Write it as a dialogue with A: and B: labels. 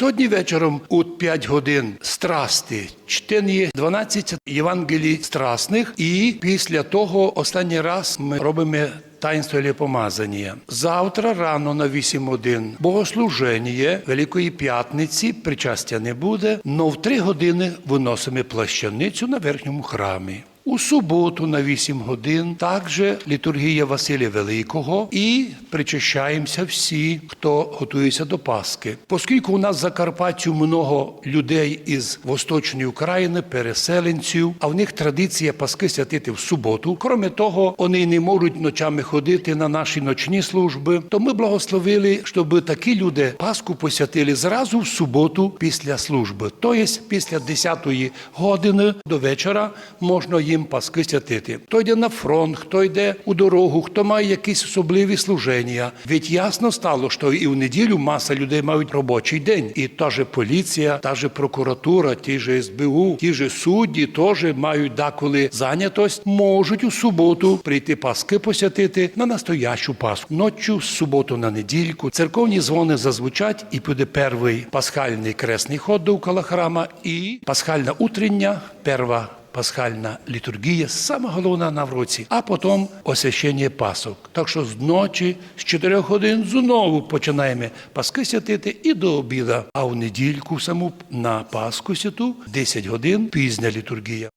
A: Сьогодні вечором у 5 годин страсти чтені 12 Євангелій страсних, і після того останній раз ми робимо. Таїнство помазання. Завтра рано на 8 годин богослуження Великої П'ятниці, причастя не буде, но в 3 години виносимо плащаницю на верхньому храмі. У суботу на 8 годин також літургія Василія Великого і причащаємося всі, хто готується до Пасхи. Оскільки у нас в Закарпаттю много людей із Восточної України, переселенців, а в них традиція Паски святити в суботу. Кроме того, вони не можуть ночами ходити на наші ночні служби. То ми благословили, щоб такі люди Пасху посвятили зразу в суботу після служби. Тобто після 10-ї години до вечора можна їм Паски святити. Хто йде на фронт, хто йде у дорогу, хто має якісь особливі служення. Ведь ясно стало, що і в неділю маса людей мають робочий день. І та же поліція, та же прокуратура, ті же СБУ, ті же судді теж мають деколи зайнятость, можуть у суботу прийти Паски посвятити на настоящу Пасху. Ночі з суботу на недільку церковні дзвони зазвучать і буде перший пасхальний кресний ход довкола храма і пасхальна утрення, перша пасхальна літургія, саме головна на вроці, а потім освящення пасок. Так що з ночі, з 4 годин знову починаємо паски святити і до обіда. А в недільку саму на Пасху святу 10 годин пізня літургія.